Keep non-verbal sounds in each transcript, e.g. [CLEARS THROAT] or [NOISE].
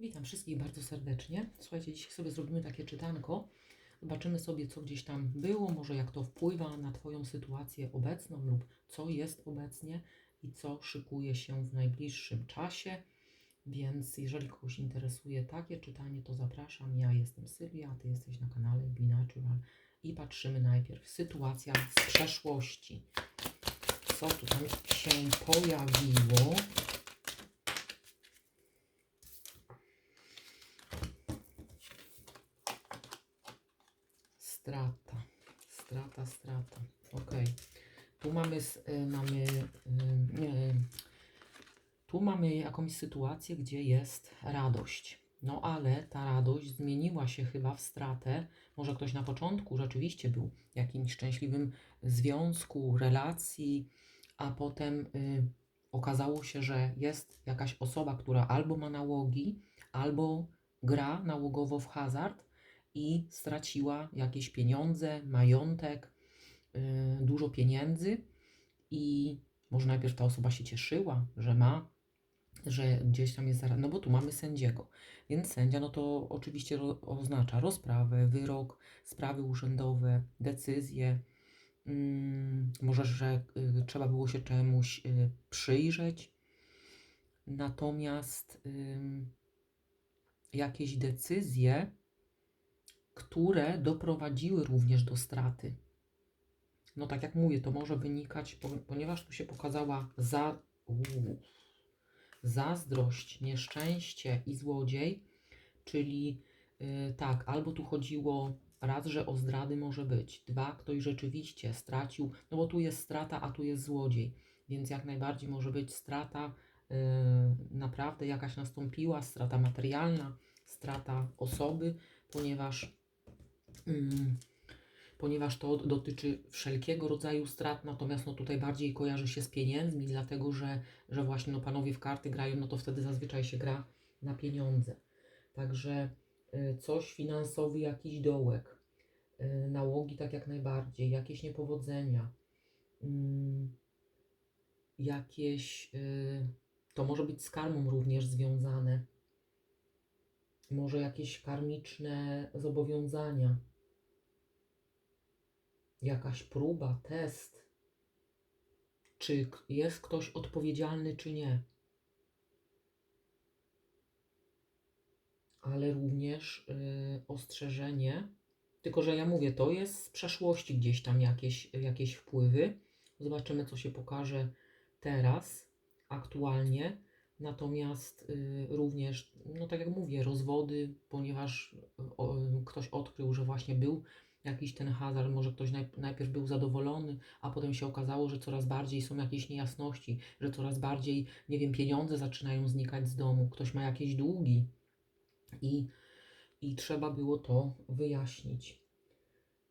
Witam wszystkich bardzo serdecznie. Słuchajcie, dzisiaj sobie zrobimy takie czytanko. Zobaczymy sobie, co gdzieś tam było, może jak to wpływa na Twoją sytuację obecną lub co jest obecnie i co szykuje się w najbliższym czasie. Więc jeżeli kogoś interesuje takie czytanie, to zapraszam. Ja jestem Sylwia, a Ty jesteś na kanale Be Natural i patrzymy najpierw sytuacja z przeszłości. Co tu tam się pojawiło? Strata, strata, strata. Ok. Tu mamy, y, mamy, y, nie, tu mamy jakąś sytuację, gdzie jest radość. No ale ta radość zmieniła się chyba w stratę. Może ktoś na początku rzeczywiście był w jakimś szczęśliwym związku, relacji, a potem y, okazało się, że jest jakaś osoba, która albo ma nałogi, albo gra nałogowo w hazard i straciła jakieś pieniądze, majątek, dużo pieniędzy i może najpierw ta osoba się cieszyła, że ma, że gdzieś tam jest, zara- no bo tu mamy sędziego, więc sędzia no to oczywiście ro, oznacza rozprawę, wyrok, sprawy urzędowe, decyzje, mm, może, że y, trzeba było się czemuś y, przyjrzeć, natomiast ym, jakieś decyzje, które doprowadziły również do straty. No tak jak mówię, to może wynikać, po- ponieważ tu się pokazała za, uu, zazdrość, nieszczęście i złodziej, czyli yy, tak, albo tu chodziło raz, że o zdrady może być, dwa, ktoś rzeczywiście stracił, no bo tu jest strata, a tu jest złodziej, więc jak najbardziej może być strata, yy, naprawdę jakaś nastąpiła, strata materialna, strata osoby, ponieważ Mm, ponieważ to dotyczy wszelkiego rodzaju strat, natomiast no tutaj bardziej kojarzy się z pieniędzmi, dlatego że, że właśnie no panowie w karty grają, no to wtedy zazwyczaj się gra na pieniądze. Także y, coś finansowy, jakiś dołek, y, nałogi tak jak najbardziej, jakieś niepowodzenia, mm, jakieś, y, to może być z karmą również związane, może jakieś karmiczne zobowiązania jakaś próba, test, czy jest ktoś odpowiedzialny, czy nie. Ale również y, ostrzeżenie, tylko że ja mówię, to jest z przeszłości gdzieś tam jakieś, jakieś wpływy. Zobaczymy, co się pokaże teraz, aktualnie. Natomiast y, również, no tak jak mówię, rozwody, ponieważ o, ktoś odkrył, że właśnie był jakiś ten hazard, może ktoś naj, najpierw był zadowolony, a potem się okazało, że coraz bardziej są jakieś niejasności, że coraz bardziej, nie wiem, pieniądze zaczynają znikać z domu, ktoś ma jakieś długi i, i trzeba było to wyjaśnić.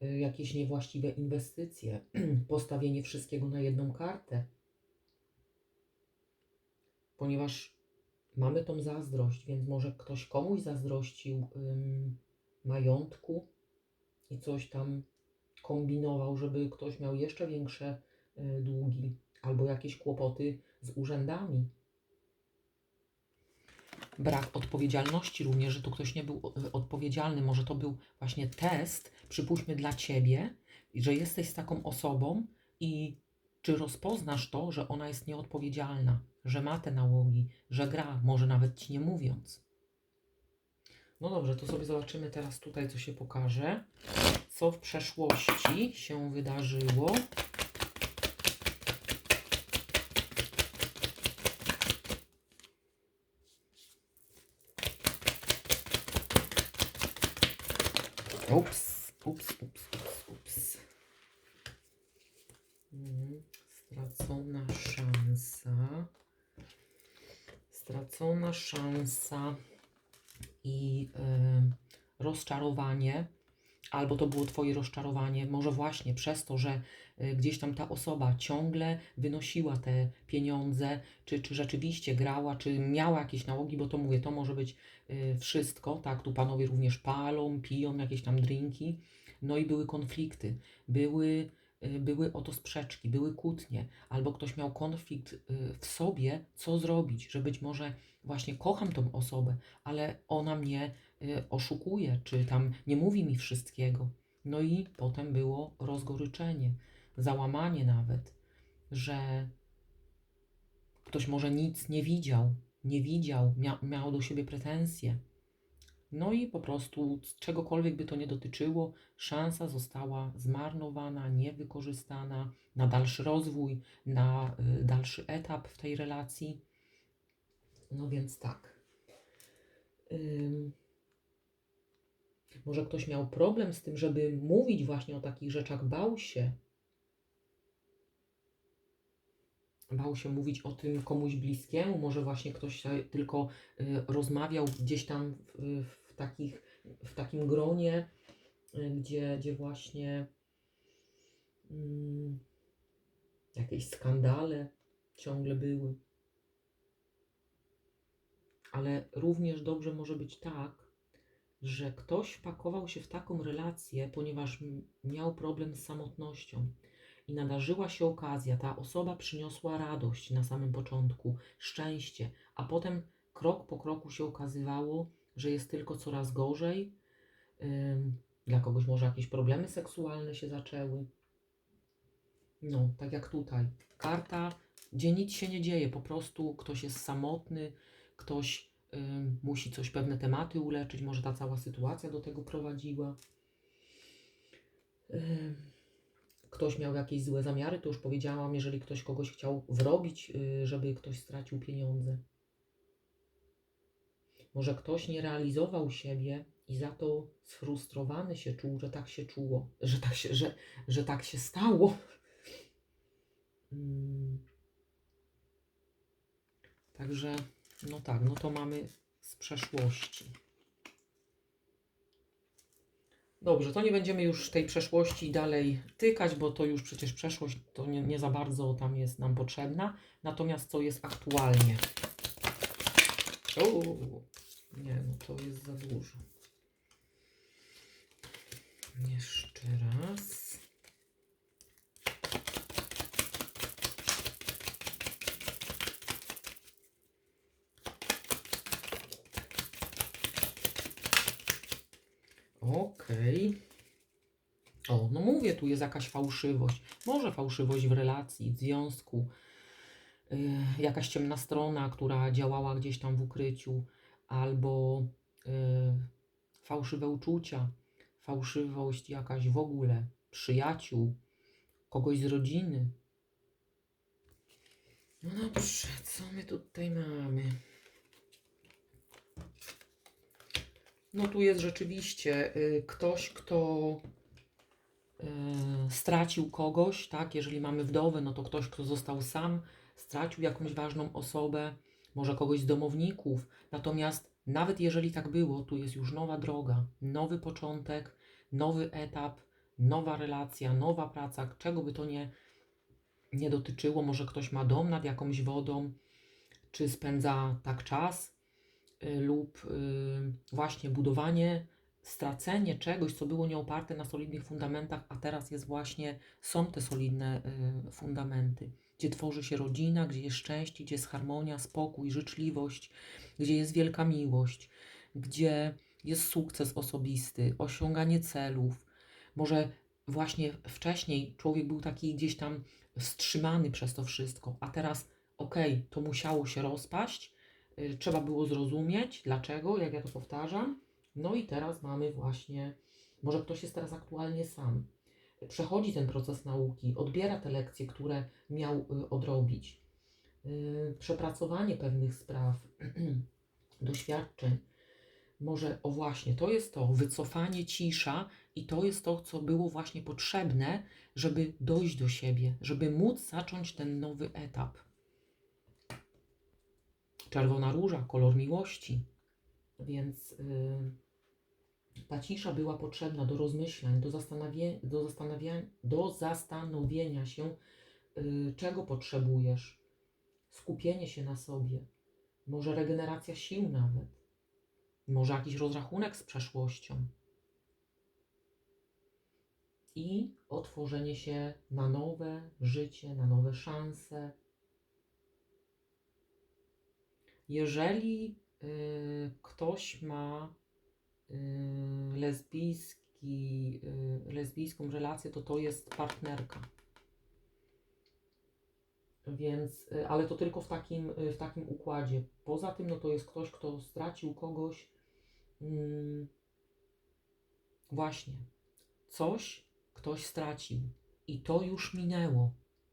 Y, Jakieś niewłaściwe inwestycje, [CLEARS THROAT] postawienie wszystkiego na jedną kartę, ponieważ mamy tą zazdrość, więc może ktoś komuś zazdrościł ym, majątku, i coś tam kombinował, żeby ktoś miał jeszcze większe y, długi albo jakieś kłopoty z urzędami. Brak odpowiedzialności również, że tu ktoś nie był y, odpowiedzialny. Może to był właśnie test, przypuśćmy dla ciebie, że jesteś z taką osobą i czy rozpoznasz to, że ona jest nieodpowiedzialna, że ma te nałogi, że gra, może nawet ci nie mówiąc. No dobrze, to sobie zobaczymy teraz tutaj, co się pokaże. Co w przeszłości się wydarzyło. Ups, ups, ups, ups, ups. Mhm, Stracona szansa. Stracona szansa i e, rozczarowanie, albo to było Twoje rozczarowanie, może właśnie przez to, że e, gdzieś tam ta osoba ciągle wynosiła te pieniądze, czy, czy rzeczywiście grała, czy miała jakieś nałogi, bo to mówię, to może być e, wszystko, tak, tu panowie również palą, piją jakieś tam drinki, no i były konflikty, były y, były o to sprzeczki, były kłótnie, albo ktoś miał konflikt y, w sobie, co zrobić, że być może właśnie kocham tą osobę, ale ona mnie y, oszukuje, czy tam nie mówi mi wszystkiego. No i potem było rozgoryczenie, załamanie nawet, że ktoś może nic nie widział, nie widział, mia miał do siebie pretensje. No i po prostu czegokolwiek by to nie dotyczyło, szansa została zmarnowana, niewykorzystana na dalszy rozwój, na y, dalszy etap w tej relacji. No więc tak. Może ktoś miał problem z tym, żeby mówić właśnie o takich rzeczach, bał się. Bał się mówić o tym komuś bliskiemu, może właśnie ktoś tylko y, rozmawiał gdzieś tam w, w, takich, w takim gronie, y, gdzie, gdzie właśnie mm, jakieś skandale ciągle były. Ale również dobrze może być tak, że ktoś wpakował się w taką relację, ponieważ miał problem z samotnością i nadarzyła się okazja, ta osoba przyniosła radość na samym początku, szczęście, a potem krok po kroku się okazywało, że jest tylko coraz gorzej. Dla kogoś może jakieś problemy seksualne się zaczęły. No, tak jak tutaj. Karta, gdzie nic się nie dzieje, po prostu ktoś jest samotny, ktoś ym, musi coś, pewne tematy uleczyć, może ta cała sytuacja do tego prowadziła. Ym, ktoś miał jakieś złe zamiary, to już powiedziałam, jeżeli ktoś kogoś chciał wrobić, y, żeby ktoś stracił pieniądze. Może ktoś nie realizował siebie i za to sfrustrowany się czuł, że tak się czuło, że tak się, że, że tak się stało. Mm. Także, no tak, no to mamy z przeszłości. Dobrze, to nie będziemy już tej przeszłości dalej tykać, bo to już przecież przeszłość to nie, nie za bardzo tam jest nam potrzebna. Natomiast co jest aktualnie? O, nie, no to jest za dużo. Jeszcze raz. Okej. O, no mówię, tu jest jakaś fałszywość. Może fałszywość w relacji, w związku. Yy, jakaś ciemna strona, która działała gdzieś tam w ukryciu, albo yy, fałszywe uczucia, fałszywość jakaś w ogóle, przyjaciół, kogoś z rodziny. No dobrze, co my tutaj mamy? No tu jest rzeczywiście y, ktoś, kto y, stracił kogoś, tak? Jeżeli mamy wdowę, no to ktoś, kto został sam, stracił jakąś ważną osobę, może kogoś z domowników. Natomiast nawet jeżeli tak było, tu jest już nowa droga, nowy początek, nowy etap, nowa relacja, nowa praca, czego by to nie, nie dotyczyło. Może ktoś ma dom nad jakąś wodą, czy spędza tak czas, lub y, właśnie budowanie, stracenie czegoś, co było nieoparte na solidnych fundamentach, a teraz jest właśnie, są te solidne y, fundamenty, gdzie tworzy się rodzina, gdzie jest szczęście, gdzie jest harmonia, spokój, życzliwość, gdzie jest wielka miłość, gdzie jest sukces osobisty, osiąganie celów. Może właśnie wcześniej człowiek był taki gdzieś tam wstrzymany przez to wszystko, a teraz okej, to musiało się rozpaść, y, trzeba było zrozumieć, dlaczego, jak ja to powtarzam. No i teraz mamy właśnie, może ktoś jest teraz aktualnie sam, przechodzi ten proces nauki, odbiera te lekcje, które miał y, odrobić, y, przepracowanie pewnych spraw, [CLEARS THROAT] doświadczeń. Może, o właśnie, to jest to, wycofanie, cisza i to jest to, co było właśnie potrzebne, żeby dojść do siebie, żeby móc zacząć ten nowy etap. Czerwona róża, kolor miłości. Więc yy, ta cisza była potrzebna do rozmyślań, do, zastanawienia, do, zastanawia, do zastanowienia się, yy, czego potrzebujesz, skupienie się na sobie, może regeneracja sił nawet, może jakiś rozrachunek z przeszłością. i otworzenie się na nowe życie, na nowe szanse. Jeżeli y, ktoś ma y, lesbijski, y, lesbijską relację, to to jest partnerka. Więc, ale to tylko w takim, w takim układzie. Poza tym, no to jest ktoś, kto stracił kogoś. Mm, właśnie. Coś ktoś stracił. I to już minęło.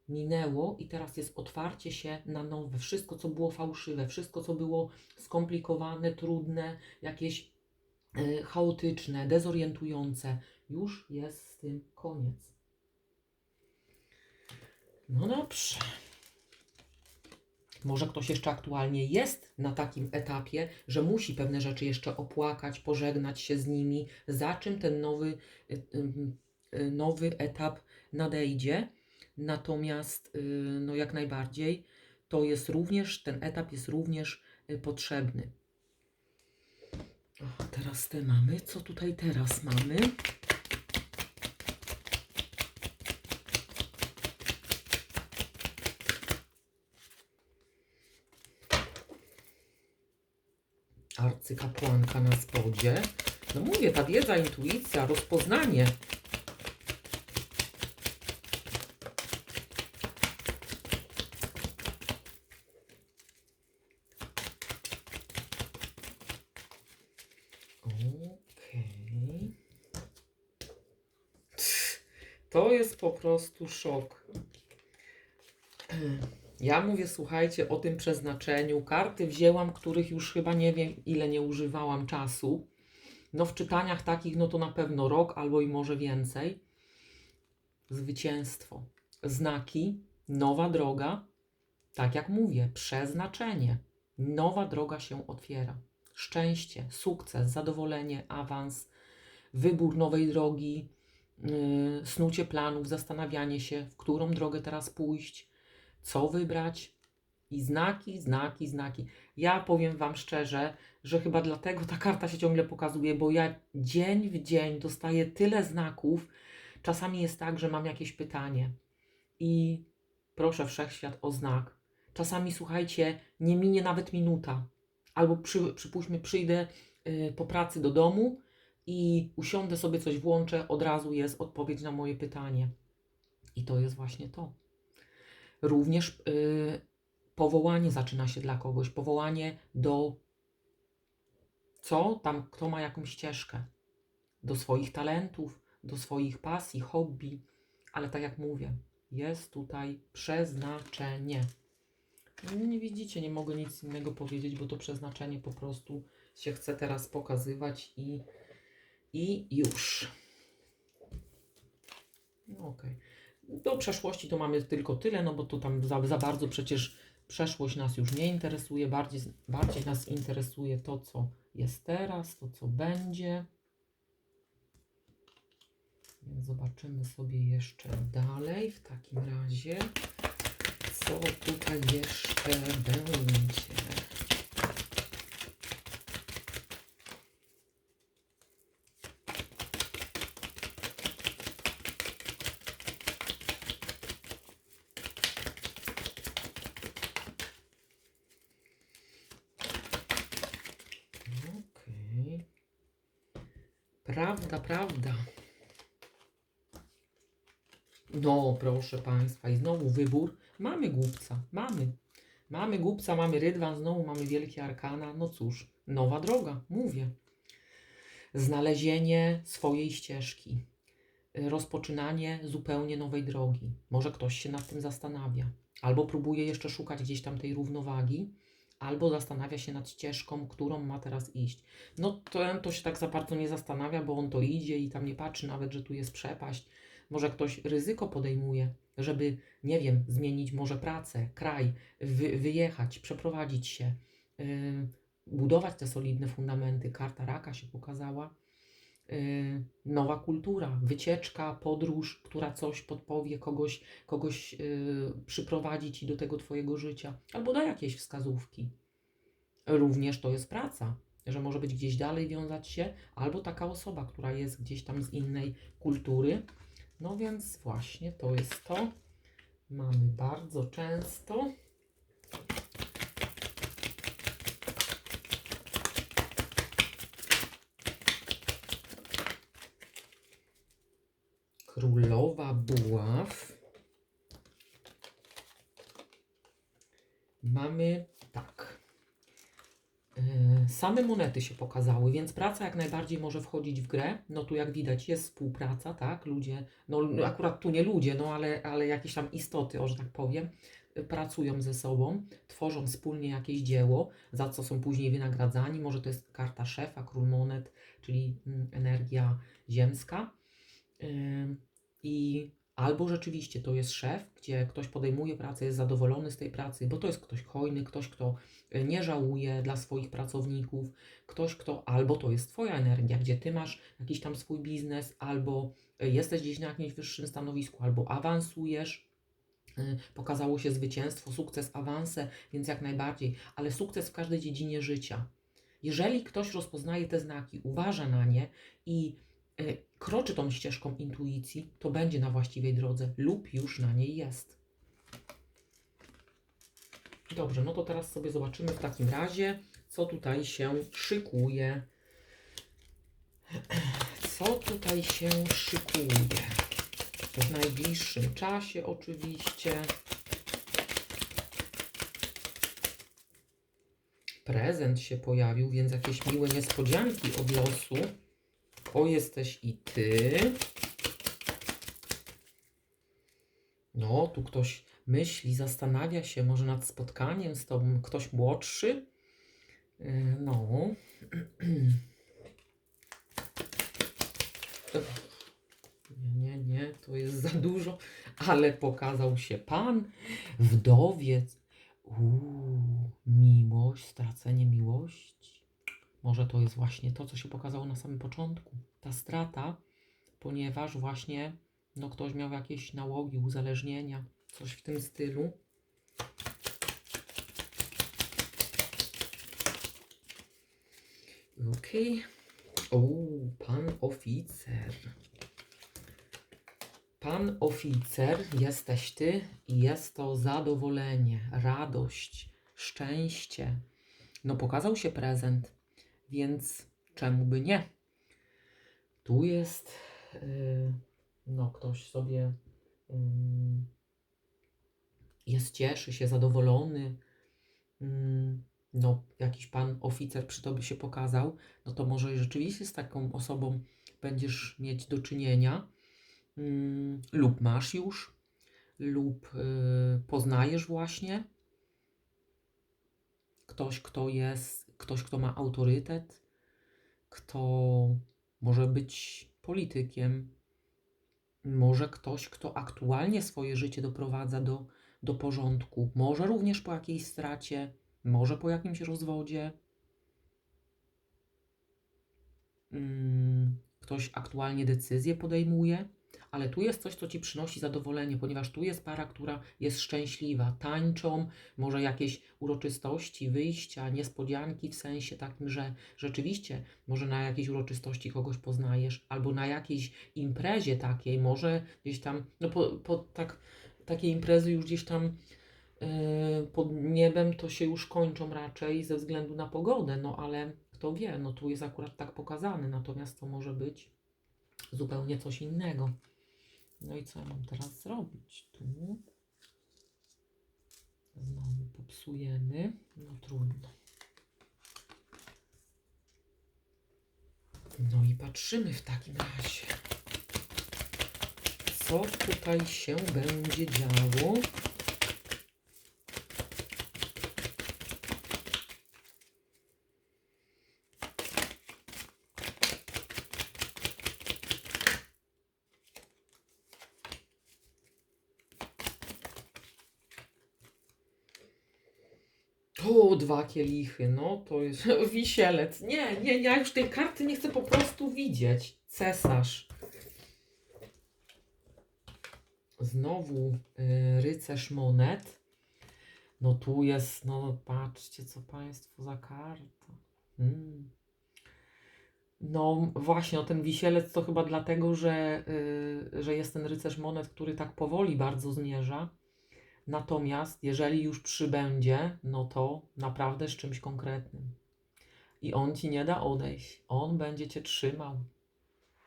Minęło i teraz jest otwarcie się na nowe. Wszystko, co było fałszywe, wszystko, co było skomplikowane, trudne, jakieś y, chaotyczne, dezorientujące, już jest z tym koniec. No dobrze. Może ktoś jeszcze aktualnie jest na takim etapie, że musi pewne rzeczy jeszcze opłakać, pożegnać się z nimi, za czym ten nowy, y, y, nowy etap nadejdzie. Natomiast, y, no jak najbardziej, to jest również, ten etap jest również y, potrzebny. O, teraz te mamy. Co tutaj teraz mamy? Arcykapłanka na spodzie. No mówię, ta wiedza, intuicja, rozpoznanie. Okej. To jest po prostu szok. Ja mówię, słuchajcie, o tym przeznaczeniu. Karty wzięłam, których już chyba nie wiem, ile nie używałam czasu. No w czytaniach takich, no to na pewno rok albo i może więcej. Zwycięstwo. Znaki, nowa droga. Tak jak mówię, przeznaczenie. Nowa droga się otwiera. Szczęście, sukces, zadowolenie, awans, wybór nowej drogi, snucie planów, zastanawianie się, w którą drogę teraz pójść, co wybrać. I znaki, znaki, znaki. Ja powiem Wam szczerze, że chyba dlatego ta karta się ciągle pokazuje, bo ja dzień w dzień dostaję tyle znaków. Czasami jest tak, że mam jakieś pytanie i proszę wszechświat o znak. Czasami, słuchajcie, nie minie nawet minuta. Albo przy, przypuśćmy, przyjdę y, po pracy do domu i usiądę sobie coś włączę, od razu jest odpowiedź na moje pytanie. I to jest właśnie to. Również y, powołanie zaczyna się dla kogoś, powołanie do co tam, kto ma jakąś ścieżkę, do swoich talentów, do swoich pasji, hobby, ale tak jak mówię, jest tutaj przeznaczenie. No Nie widzicie, nie mogę nic innego powiedzieć, bo to przeznaczenie po prostu się chce teraz pokazywać i, i już. No okej. Do przeszłości to mamy tylko tyle, no bo to tam za, za bardzo przecież przeszłość nas już nie interesuje, bardziej, bardziej nas interesuje to, co jest teraz, to, co będzie. Więc zobaczymy sobie jeszcze dalej w takim razie, co tutaj jeszcze będzie. Okej. Prawda, prawda. No, proszę Państwa, i znowu wybór. Mamy głupca, mamy. Mamy głupca, mamy rydwan, znowu mamy wielkie arkana. No cóż, nowa droga, mówię. Znalezienie swojej ścieżki. Rozpoczynanie zupełnie nowej drogi. Może ktoś się nad tym zastanawia. Albo próbuje jeszcze szukać gdzieś tam tej równowagi, albo zastanawia się nad ścieżką, którą ma teraz iść. No to, to się tak za bardzo nie zastanawia, bo on to idzie i tam nie patrzy nawet, że tu jest przepaść. Może ktoś ryzyko podejmuje, żeby, nie wiem, zmienić może pracę, kraj, wy, wyjechać, przeprowadzić się, yy, budować te solidne fundamenty. Karta raka się pokazała. Yy, nowa kultura, wycieczka, podróż, która coś podpowie, kogoś, kogoś yy, przyprowadzi ci do tego twojego życia, albo da jakieś wskazówki. Również to jest praca, że może być gdzieś dalej wiązać się, albo taka osoba, która jest gdzieś tam z innej kultury, No więc właśnie to jest to. Mamy bardzo często. Królowa buław. Mamy tak. Yy, Same monety się pokazały, więc praca jak najbardziej może wchodzić w grę. No tu jak widać jest współpraca, tak? Ludzie, no akurat tu nie ludzie, no ale, ale jakieś tam istoty, o że tak powiem, yy, pracują ze sobą, tworzą wspólnie jakieś dzieło, za co są później wynagradzani. Może to jest karta szefa, król monet, czyli mm, energia ziemska. I albo rzeczywiście to jest szef, gdzie ktoś podejmuje pracę, jest zadowolony z tej pracy, bo to jest ktoś hojny, ktoś, kto y, nie żałuje dla swoich pracowników, ktoś, kto albo to jest Twoja energia, gdzie Ty masz jakiś tam swój biznes, albo y, jesteś gdzieś na jakimś wyższym stanowisku, albo awansujesz. Y, Pokazało się zwycięstwo, sukces, awanse, więc jak najbardziej, ale sukces w każdej dziedzinie życia. Jeżeli ktoś rozpoznaje te znaki, uważa na nie i kroczy tą ścieżką intuicji, to będzie na właściwej drodze lub już na niej jest. Dobrze, no to teraz sobie zobaczymy w takim razie, co tutaj się szykuje. [CLEARS THROAT] Co tutaj się szykuje? W najbliższym czasie oczywiście. Prezent się pojawił, więc jakieś miłe niespodzianki od losu. O, jesteś i ty. No, tu ktoś myśli, zastanawia się może nad spotkaniem z tobą, ktoś młodszy. Yy, No. Nie, nie, nie, to jest za dużo, ale pokazał się pan, wdowiec. Uuu, miłość, stracenie miłości. Może to jest właśnie to, co się pokazało na samym początku. Ta strata, ponieważ właśnie no, ktoś miał jakieś nałogi, uzależnienia, coś w tym stylu. Okej. O, pan oficer. Pan oficer, jesteś ty i jest to zadowolenie, radość, szczęście. No, pokazał się prezent, więc czemu by nie? Tu jest, yy, no, ktoś sobie ym, jest, cieszy się, zadowolony. Ym, no, jakiś pan oficer przy tobie się pokazał, no to może rzeczywiście z taką osobą będziesz mieć do czynienia, ym, lub masz już, lub y, poznajesz właśnie ktoś, kto jest, ktoś, kto ma autorytet, kto może być politykiem, może ktoś, kto aktualnie swoje życie doprowadza do, do porządku, może również po jakiejś stracie, może po jakimś rozwodzie. Mm, Ktoś aktualnie decyzję podejmuje, ale tu jest coś, co ci przynosi zadowolenie, ponieważ tu jest para, która jest szczęśliwa. Tańczą, może jakieś uroczystości, wyjścia, niespodzianki w sensie takim, że rzeczywiście może na jakiejś uroczystości kogoś poznajesz, albo na jakiejś imprezie takiej, może gdzieś tam, no po, po tak, takie imprezy już gdzieś tam yy, pod niebem to się już kończą raczej ze względu na pogodę, no ale kto wie, no tu jest akurat tak pokazane, natomiast to może być zupełnie coś innego. No i co ja mam teraz zrobić? Tu znowu popsujemy. No trudno. No i patrzymy w takim razie. Co tutaj się będzie działo? O, dwa kielichy, no to jest [LAUGHS] wisielec. Nie, nie, ja już tej karty nie chcę po prostu widzieć. Cesarz. Znowu y, rycerz monet. No tu jest, no patrzcie co państwo za karta. Mm. No właśnie, no ten wisielec to chyba dlatego, że, y, że jest ten rycerz monet, który tak powoli bardzo zmierza. Natomiast jeżeli już przybędzie, no to naprawdę z czymś konkretnym. I on ci nie da odejść. On będzie cię trzymał.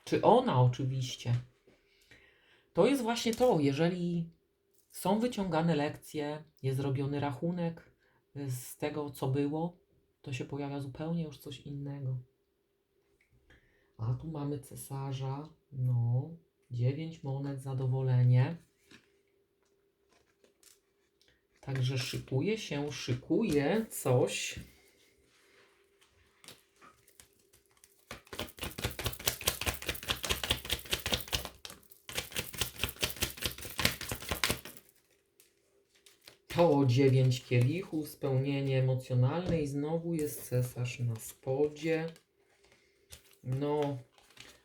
Czy ona oczywiście. To jest właśnie to, jeżeli są wyciągane lekcje, jest robiony rachunek y, z tego, co było, to się pojawia zupełnie już coś innego. A tu mamy cesarza. No, dziewięć monet, zadowolenie. Także szykuje się, szykuje coś. To dziewięć kielichów, spełnienie emocjonalne i znowu jest cesarz na spodzie. No,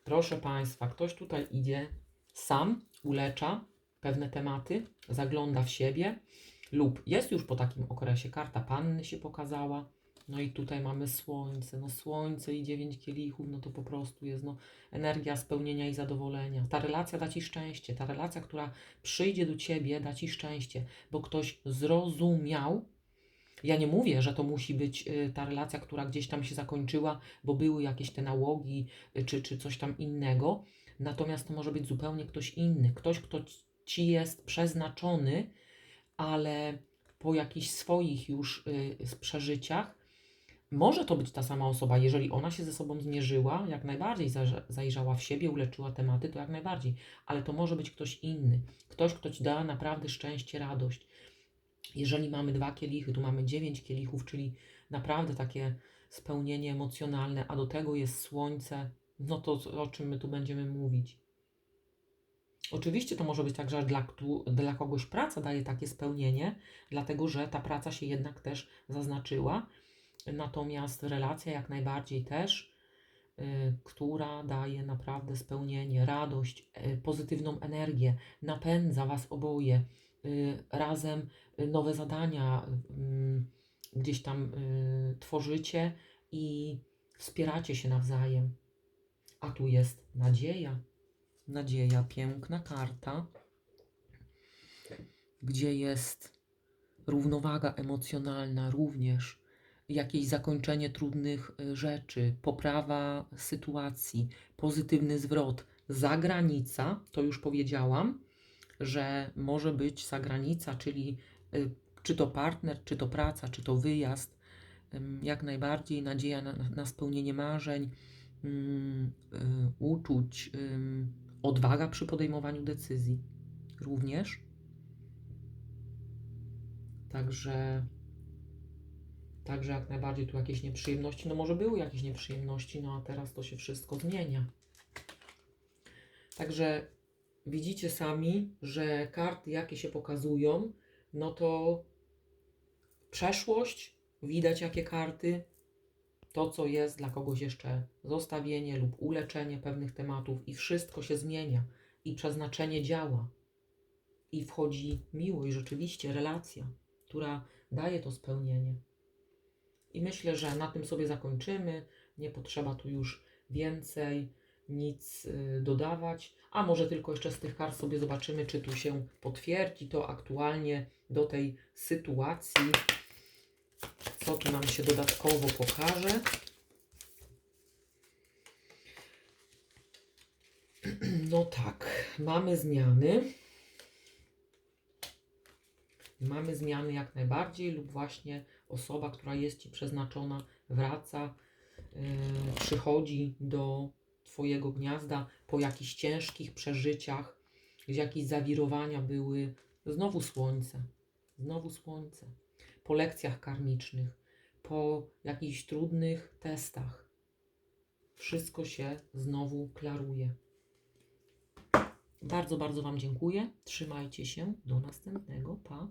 proszę Państwa, ktoś tutaj idzie sam, ulecza pewne tematy, zagląda w siebie lub jest już po takim okresie, karta panny się pokazała, no i tutaj mamy słońce, no słońce i dziewięć kielichów, no to po prostu jest no, energia spełnienia i zadowolenia. Ta relacja da Ci szczęście, ta relacja, która przyjdzie do Ciebie, da Ci szczęście, bo ktoś zrozumiał, ja nie mówię, że to musi być y, ta relacja, która gdzieś tam się zakończyła, bo były jakieś te nałogi y, czy, czy coś tam innego. Natomiast to może być zupełnie ktoś inny. Ktoś, kto ci jest przeznaczony, ale po jakichś swoich już y, przeżyciach. Może to być ta sama osoba, jeżeli ona się ze sobą zmierzyła, jak najbardziej zajrza- zajrzała w siebie, uleczyła tematy, to jak najbardziej, ale to może być ktoś inny, ktoś, kto ci da naprawdę szczęście, radość. Jeżeli mamy dwa kielichy, tu mamy dziewięć kielichów, czyli naprawdę takie spełnienie emocjonalne, a do tego jest słońce, no to o czym my tu będziemy mówić? Oczywiście to może być tak, że dla, dla kogoś praca daje takie spełnienie, dlatego że ta praca się jednak też zaznaczyła, natomiast relacja jak najbardziej też, y, która daje naprawdę spełnienie, radość, y, pozytywną energię, napędza Was oboje, y, razem nowe zadania gdzieś tam tworzycie i wspieracie się nawzajem. A tu jest nadzieja. Nadzieja, piękna karta, gdzie jest równowaga emocjonalna również, jakieś zakończenie trudnych y, rzeczy, poprawa sytuacji, pozytywny zwrot. Zagranica, to już powiedziałam, że może być zagranica, czyli y, czy to partner, czy to praca, czy to wyjazd, jak najbardziej nadzieja na, na spełnienie marzeń, ym, y, uczuć, odwaga przy podejmowaniu decyzji również. Także, także jak najbardziej tu jakieś nieprzyjemności, no może były jakieś nieprzyjemności, no a teraz to się wszystko zmienia. Także widzicie sami, że karty jakie się pokazują, no to przeszłość, widać jakie karty, to co jest dla kogoś jeszcze zostawienie lub uleczenie pewnych tematów i wszystko się zmienia i przeznaczenie działa i wchodzi miłość, rzeczywiście relacja, która daje to spełnienie. I myślę, że na tym sobie zakończymy. Nie potrzeba tu już więcej nic y, dodawać. A może tylko jeszcze z tych kart sobie zobaczymy, czy tu się potwierdzi to aktualnie do tej sytuacji. Co tu nam się dodatkowo pokaże? [CLEARS THROAT] No tak, mamy zmiany. Mamy zmiany jak najbardziej, lub właśnie osoba, która jest Ci przeznaczona, wraca, yy, przychodzi do Twojego gniazda po jakichś ciężkich przeżyciach, gdzie jakieś zawirowania były. Znowu słońce, znowu słońce. Po lekcjach karmicznych, po jakichś trudnych testach. Wszystko się znowu klaruje. Bardzo, bardzo Wam dziękuję. Trzymajcie się. Do następnego. Pa.